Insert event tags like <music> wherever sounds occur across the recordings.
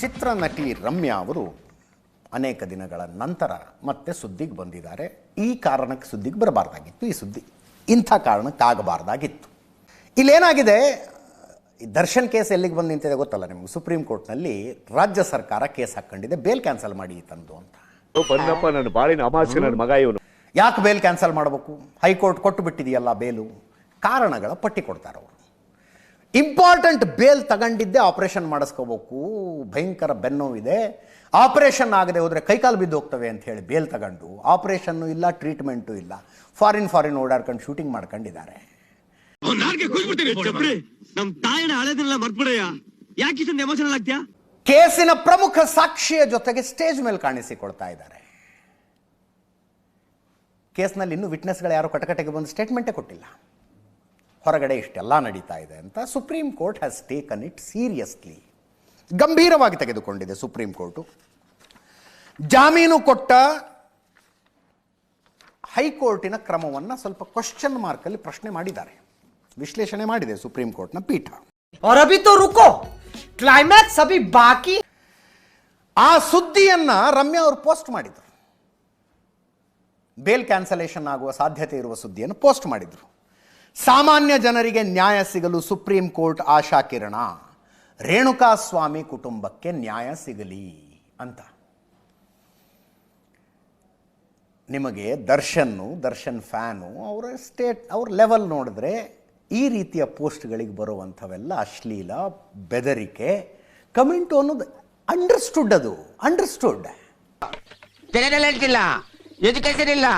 ಚಿತ್ರನಟಿ ರಮ್ಯಾ ಅವರು ಅನೇಕ ದಿನಗಳ ನಂತರ ಮತ್ತೆ ಸುದ್ದಿಗೆ ಬಂದಿದ್ದಾರೆ. ಈ ಕಾರಣಕ್ಕೆ ಸುದ್ದಿಗೆ ಬರಬಾರ್ದಾಗಿತ್ತು. ಈ ಸುದ್ದಿ ಇಂಥ ಕಾರಣಕ್ಕಾಗಬಾರ್ದಾಗಿತ್ತು. ಇಲ್ಲೇನಾಗಿದೆ? ಈ ದರ್ಶನ್ ಕೇಸ್ ಎಲ್ಲಿಗೆ ಬಂದು ನಿಂತಿದೆ ಗೊತ್ತಲ್ಲ ನಿಮ್ಗೆ? ಸುಪ್ರೀಂ ಕೋರ್ಟ್ನಲ್ಲಿ ರಾಜ್ಯ ಸರ್ಕಾರ ಕೇಸ್ ಹಾಕೊಂಡಿದೆ ಬೇಲ್ ಕ್ಯಾನ್ಸಲ್ ಮಾಡಿ ತಂದು ಅಂತ. ನನ್ನ ಬಾಳಿನ ಅಮಾಸ್ಯ ನನ್ನ ಮಗ ಇವನು. ಯಾಕೆ ಬೇಲ್ ಕ್ಯಾನ್ಸಲ್ ಮಾಡಬೇಕು? ಹೈಕೋರ್ಟ್ ಕೊಟ್ಟು ಬಿಟ್ಟಿದೆಯಲ್ಲ ಬೇಲು. ಕಾರಣಗಳ ಪಟ್ಟಿ ಕೊಡ್ತಾರೆ ಅವರು ಇಂಪಾರ್ಟೆಂಟ್ ಬೇಲ್ ತಗೊಂಡಿದ್ದೆ ಆಪರೇಷನ್ ಮಾಡಿಸ್ಕೋಬೇಕು. ಭಯಂಕರ ಬೆನ್ನೋವಿದೆ. ಆಪರೇಷನ್ ಆಗದೆ ಹೋದರೆ ಕೈಕಾಲು ಬಿದ್ದು ಹೋಗ್ತವೆ ಅಂತ ಹೇಳಿ ಬೇಲ್ ತಗೊಂಡು. ಆಪರೇಷನ್ನು ಇಲ್ಲ ಟ್ರೀಟ್ಮೆಂಟು ಇಲ್ಲ. ಫಾರಿನ್ ಫಾರಿನ್ ಓಡಾಡ್ಕೊಂಡು ಶೂಟಿಂಗ್ ಮಾಡ್ಕೊಂಡಿದ್ದಾರೆ. ಕೇಸಿನ ಪ್ರಮುಖ ಸಾಕ್ಷಿಯ ಜೊತೆಗೆ ಸ್ಟೇಜ್ ಮೇಲೆ ಕಾಣಿಸಿಕೊಳ್ತಾ ಇದ್ದಾರೆ. ಕೇಸ್ನಲ್ಲಿ ಇನ್ನೂ ವಿಟ್ನೆಸ್ಗಳು ಯಾರು ಕಟಕಟೆಗೆ ಬಂದು ಸ್ಟೇಟ್ಮೆಂಟೇ ಕೊಟ್ಟಿಲ್ಲ. ಹೊರಗಡೆ ಇಷ್ಟೆಲ್ಲ ನಡೀತಾ ಇದೆ ಅಂತ Supreme Court has taken it seriously ಗಂಭೀರವಾಗಿ ತೆಗೆದುಕೊಂಡಿದೆ ಸುಪ್ರೀಂ ಕೋರ್ಟು ಜಾಮೀನು ಕೊಟ್ಟ ಹೈಕೋರ್ಟಿನ ಕ್ರಮವನ್ನು ಸ್ವಲ್ಪ ಕ್ವಶನ್ ಮಾರ್ಕಲ್ಲಿ ಪ್ರಶ್ನೆ ಮಾಡಿದ್ದಾರೆ ವಿಶ್ಲೇಷಣೆ ಮಾಡಿದೆ ಸುಪ್ರೀಂ ಕೋರ್ಟ್ನ ಪೀಠ और अभी तो रुको क्लाइमैक्स अभी बाकी ಆ ಸುದ್ದಿಯನ್ನ ರಮ್ಯಾ ಅವರು ಪೋಸ್ಟ್ ಮಾಡಿದ್ರು ಬೇಲ್ ಕ್ಯಾನ್ಸಲೇಷನ್ ಆಗುವ ಸಾಧ್ಯತೆ ಇರುವ ಸುದ್ದಿಯನ್ನು ಪೋಸ್ಟ್ ಮಾಡಿದ್ರು ಸಾಮಾನ್ಯ ಜನರಿಗೆ ನ್ಯಾಯ ಸಿಗಲು ಸುಪ್ರೀಂ ಕೋರ್ಟ್ ಆಶಾ ಕಿರಣ ರೇಣುಕಾ ಸ್ವಾಮಿ ಕುಟುಂಬಕ್ಕೆ ನ್ಯಾಯ ಸಿಗಲಿ ಅಂತ. ನಿಮಗೆ ದರ್ಶನ್ನು, ದರ್ಶನ್ ಫ್ಯಾನು ಅವರ ಸ್ಟೇಟ್, ಅವ್ರ ಲೆವೆಲ್ ನೋಡಿದ್ರೆ ಈ ರೀತಿಯ ಪೋಸ್ಟ್ಗಳಿಗೆ ಬರುವಂಥವೆಲ್ಲ ಅಶ್ಲೀಲ, ಬೆದರಿಕೆ, ಕಮೆಂಟು ಅನ್ನೋದು ಅಂಡರ್ಸ್ಟುಡ್ ಅದು, ಅಂಡರ್ಸ್ಟುಡ್. ಎಜುಕೇಶನ್ ಇಲ್ಲ,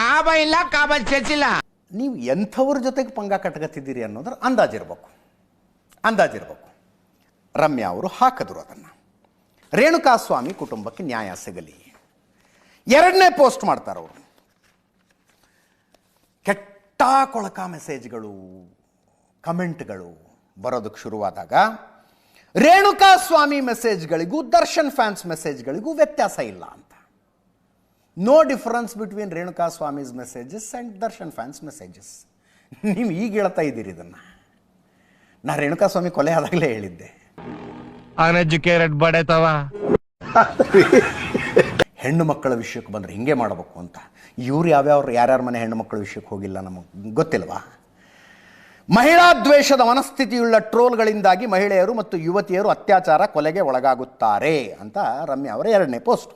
ಕಾಬ ಇಲ್ಲ, ಕಾಬ ಚರ್ಚಿಲ್ಲ ನೀವು ಎಂಥವ್ರ ಜೊತೆಗೆ ಪಂಗ ಕಟ್ಕತ್ತಿದ್ದೀರಿ ಅನ್ನೋದ್ರ ಅಂದಾಜಿರ್ಬೇಕು. ಅಂದಾಜಿರ್ಬೇಕು. ರಮ್ಯಾ ಅವರು ಹಾಕಿದ್ರು ಅದನ್ನು. ರೇಣುಕಾಸ್ವಾಮಿ ಕುಟುಂಬಕ್ಕೆ ನ್ಯಾಯ ಸಿಗಲಿ. ಎರಡನೇ ಪೋಸ್ಟ್ ಮಾಡ್ತಾರೆ ಅವರು. ಕೆಟ್ಟ ಕೊಳಕ ಮೆಸೇಜ್ಗಳು, ಕಮೆಂಟ್ಗಳು ಬರೋದಕ್ಕೆ ಶುರುವಾದಾಗ ರೇಣುಕಾಸ್ವಾಮಿ ಮೆಸೇಜ್ಗಳಿಗೂ ದರ್ಶನ್ ಫ್ಯಾನ್ಸ್ ಮೆಸೇಜ್ಗಳಿಗೂ ವ್ಯತ್ಯಾಸ ಇಲ್ಲ ಅಂತ. No difference between Renuka Swamy's messages and Darshan fans messages ನೀವು ಈಗ ಹೇಳ್ತಾ ಇದ್ದೀರಿ ಇದನ್ನು. ನಾ ರೇಣುಕಾ ಸ್ವಾಮಿ ಕೊಲೆ ಆದಾಗಲೇ ಹೇಳಿದ್ದೆ. ಅನ್ಎಜುಕೇಟೆಡ್ ಬಡೇತವ <laughs> ಹೆಣ್ಣು ಮಕ್ಕಳ ವಿಷಯಕ್ಕೆ ಬಂದರೆ ಹಿಂಗೆ ಮಾಡಬೇಕು ಅಂತ. ಇವ್ರು ಯಾವ್ಯಾವ್ರು ಯಾರ್ಯಾರ ಮನೆ ಹೆಣ್ಣು ಮಕ್ಕಳ ವಿಷಯಕ್ಕೆ ಹೋಗಿಲ್ಲ ನಮಗೆ ಗೊತ್ತಿಲ್ವಾ? ಮಹಿಳಾ ದ್ವೇಷದ ಮನಸ್ಥಿತಿಯುಳ್ಳ ಟ್ರೋಲ್ಗಳಿಂದಾಗಿ ಮಹಿಳೆಯರು ಮತ್ತು ಯುವತಿಯರು ಅತ್ಯಾಚಾರ ಕೊಲೆಗೆ ಒಳಗಾಗುತ್ತಾರೆ ಅಂತ ರಮ್ಯಾ ಅವರ ಎರಡನೇ ಪೋಸ್ಟ್.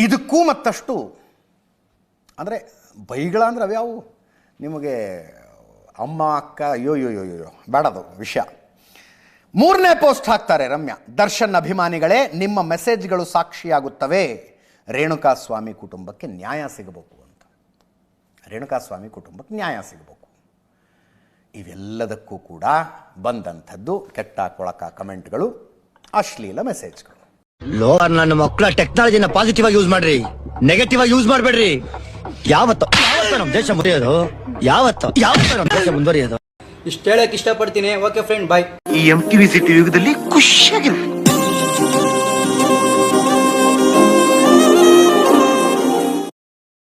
ಇದಕ್ಕೂ ಮತ್ತಷ್ಟು. ಅಂದರೆ ಬೈಗಳ ಅಂದ್ರೆ ಅವ್ಯಾವು ನಿಮಗೆ ಅಮ್ಮ, ಅಕ್ಕ ಅಯ್ಯೋ ಅಯ್ಯೋ ಅಯ್ಯೋ, ಬೇಡದು ವಿಷಯ. ಮೂರನೇ ಪೋಸ್ಟ್ ಹಾಕ್ತಾರೆ ರಮ್ಯಾ. ದರ್ಶನ್ ಅಭಿಮಾನಿಗಳೇ, ನಿಮ್ಮ ಮೆಸೇಜ್ಗಳು ಸಾಕ್ಷಿಯಾಗುತ್ತವೆ. ರೇಣುಕಾಸ್ವಾಮಿ ಕುಟುಂಬಕ್ಕೆ ನ್ಯಾಯ ಸಿಗಬೇಕು ಅಂತ. ರೇಣುಕಾಸ್ವಾಮಿ ಕುಟುಂಬಕ್ಕೆ ನ್ಯಾಯ ಸಿಗಬೇಕು. ಇವೆಲ್ಲದಕ್ಕೂ ಕೂಡ ಬಂದಂಥದ್ದು ಕೆಟ್ಟ ಕೊಳಕ ಕಮೆಂಟ್ಗಳು, ಅಶ್ಲೀಲ ಮೆಸೇಜ್ಗಳು. ಲೋವರ್ ನನ್ನ ಮಕ್ಕಳ ಟೆಕ್ನಾಲಜಿನ ಪಾಸಿಟಿವ್ ಆಗಿ ಯೂಸ್ ಮಾಡ್ರಿ. ನೆಗೆಟಿವ್ ಆಗಿ ಯೂಸ್ ಮಾಡ್ಬೇಡ್ರಿ. ಯಾವತ್ತ ಯಾವತ್ತು ನಮ್ ದೇಶ ಮುರಿಯೋದು ಯಾವತ್ತು ಯಾವತ್ತ ನಮ್ ದೇಶ ಮುಂದುವರಿಯೋದು? ಇಷ್ಟು ಹೇಳಕ್ ಇಷ್ಟಪಡ್ತೀನಿ. ಓಕೆ ಫ್ರೆಂಡ್ ಬಾಯ್ ಈ ಎಂ ಟಿವಿ ಸಿಟಿ ಯುಗದಲ್ಲಿ ಖುಷಿಯಾಗಿರಿ